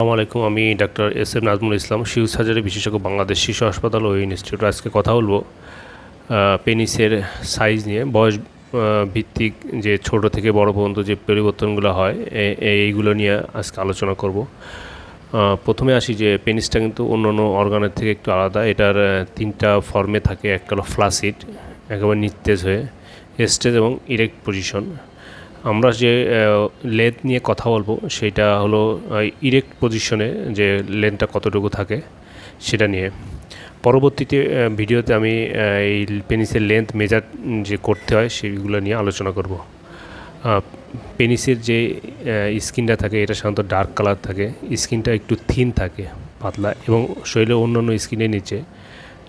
আসসালামু আলাইকুম, আমি doctor S M Nazmul Islam শিশু সার্জারি বিশেষজ্ঞ, বাংলাদেশ শিশু হাসপাতাল ও ইনস্টিটিউট। আজকে কথা বলব পেনিসের সাইজ নিয়ে, বয়স ভিত্তিক যে ছোট থেকে বড় পর্যন্ত যে পরিবর্তনগুলো হয় এইগুলো নিয়ে আজকে আলোচনা করব। প্রথমে আসি যে পেনিসটা কিন্তু অন্য অন্য অর্গানের থেকে একটু আলাদা। এটার তিনটা ফর্মে থাকে একটা হলো ফ্লাসিড একেবারে নিস্তেজ হয়ে স্টেজ এবং ইরেক্ট পজিশন আমরা যে লেন্থ নিয়ে কথা বলব, সেটা হলো ইরেক্ট পজিশনে যে লেন্থটা কতটুকু থাকে, সেটা নিয়ে। পরবর্তীতে ভিডিওতে আমি এই পেনিসের লেন্থ মেজার যে করতে হয় সেইগুলো নিয়ে আলোচনা করব। পেনিসের যে স্কিনটা থাকে, এটা সাধারণত ডার্ক কালার থাকে স্কিনটা একটু থিন থাকে, পাতলা, এবং শরীরের অন্যান্য স্কিনের নিচে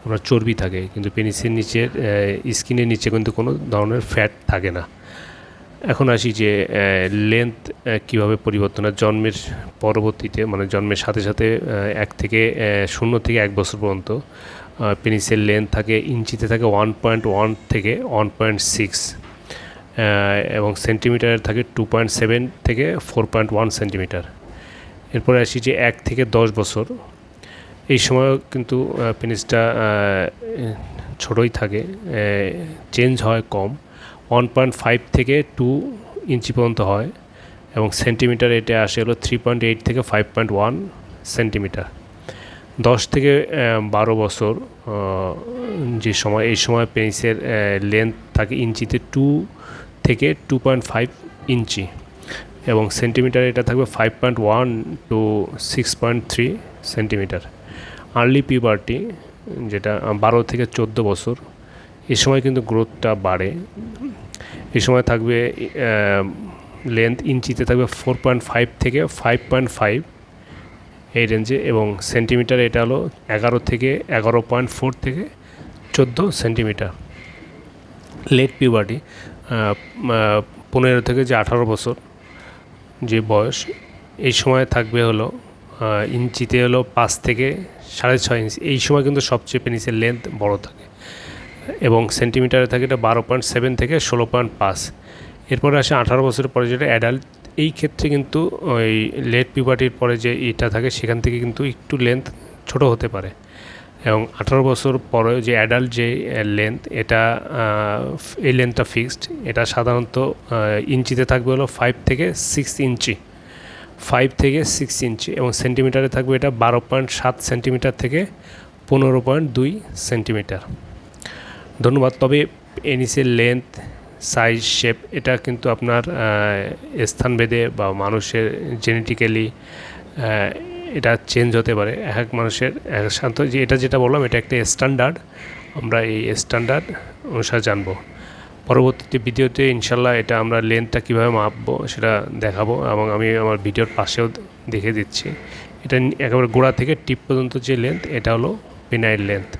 আপনার চর্বি থাকে, কিন্তু পেনিসের নিচের স্কিনের নিচে কিন্তু কোনো ধরনের ফ্যাট থাকে না। এখন আসি যে লেন্থ কীভাবে পরিবর্তন হয়? জন্মের পরবর্তীতে মানে জন্মের সাথে সাথে এক থেকে শূন্য থেকে এক বছর পর্যন্ত পেনিসের লেন্থ থাকে, ইঞ্চিতে থাকে ওয়ান পয়েন্ট ওয়ান থেকে ওয়ান পয়েন্ট সিক্স এবং সেন্টিমিটার থাকে টু পয়েন্ট সেভেন থেকে ফোর পয়েন্ট ওয়ান সেন্টিমিটার এরপরে আসি যে, এক থেকে দশ বছর। এই সময়ও কিন্তু পেনিসটা ছোটোই থাকে চেঞ্জ হয় কম। ওয়ান পয়েন্ট ফাইভ থেকে টু ইঞ্চি পর্যন্ত হয় এবং সেন্টিমিটার এটা আসে হলো থ্রি পয়েন্ট এইট থেকে ফাইভ পয়েন্ট ওয়ান সেন্টিমিটার দশ থেকে বারো বছর যে সময়, এই সময় পেনিসের লেন্থ থাকে ইঞ্চিতে টু থেকে টু পয়েন্ট ফাইভ ইঞ্চি এবং সেন্টিমিটার এটা থাকবে five point one to six point three centimetre early puberty যেটা বারো থেকে চোদ্দ বছর এই সময় কিন্তু গ্রোথটা বাড়ে। এই সময় থাকবে লেন্থ ইঞ্চিতে থাকবে ফোর পয়েন্ট ফাইভ থেকে ফাইভ পয়েন্ট ফাইভ এই রেঞ্জে এবং সেন্টিমিটার এটা হলো এগারো থেকে এগারো পয়েন্ট ফোর থেকে চোদ্দ সেন্টিমিটার লেট পিউবার্টি পনেরো থেকে যে আঠারো বছর যে বয়স, এই সময় থাকবে হলো ইঞ্চিতে হলো পাঁচ থেকে সাড়ে ছয় ইঞ্চি। এই সময় কিন্তু সবচেয়ে পেনিসের লেন্থ বড় থাকে। এবং সেন্টিমিটারে থাকে এটা বারো পয়েন্ট সেভেন থেকে ষোলো পয়েন্ট পাঁচ। এরপরে আসে আঠারো বছরের পরে যেটা অ্যাডাল্ট এই ক্ষেত্রে কিন্তু ওই লেট পিউবার্টির পরে যে এটা থাকে, সেখান থেকে কিন্তু একটু লেন্থ ছোট হতে পারে। এবং আঠারো বছর পরে যে অ্যাডাল্ট যে লেন্থ এটা এই লেন্থটা ফিক্সড এটা সাধারণত ইঞ্চিতে থাকবে হলো ফাইভ থেকে সিক্স ইঞ্চি। ফাইভ থেকে সিক্স ইঞ্চি এবং সেন্টিমিটারে থাকবে এটা বারো পয়েন্ট সাত সেন্টিমিটার থেকে পনেরো পয়েন্ট দুই সেন্টিমিটার। ধন্যবাদ। তবে এনিসের লেন্থ সাইজ শেপ এটা কিন্তু আপনার স্থানভেদে বা মানুষের জেনেটিক্যালি এটা চেঞ্জ হতে পারে। এক এক মানুষের, এক শান্ত যে, এটা যেটা বললাম, এটা একটা স্ট্যান্ডার্ড আমরা এই স্ট্যান্ডার্ড অনুসারে জানব। পরবর্তীতে ভিডিওতে ইনশাল্লাহ এটা আমরা লেন্থটা কীভাবে মাপবো সেটা দেখাবো এবং আমি আমার ভিডিওর পাশেও দেখে দিচ্ছি। এটা একেবারে গোড়া থেকে টিপ পর্যন্ত যে লেন্থ এটা হলো পেনাইল লেন্থ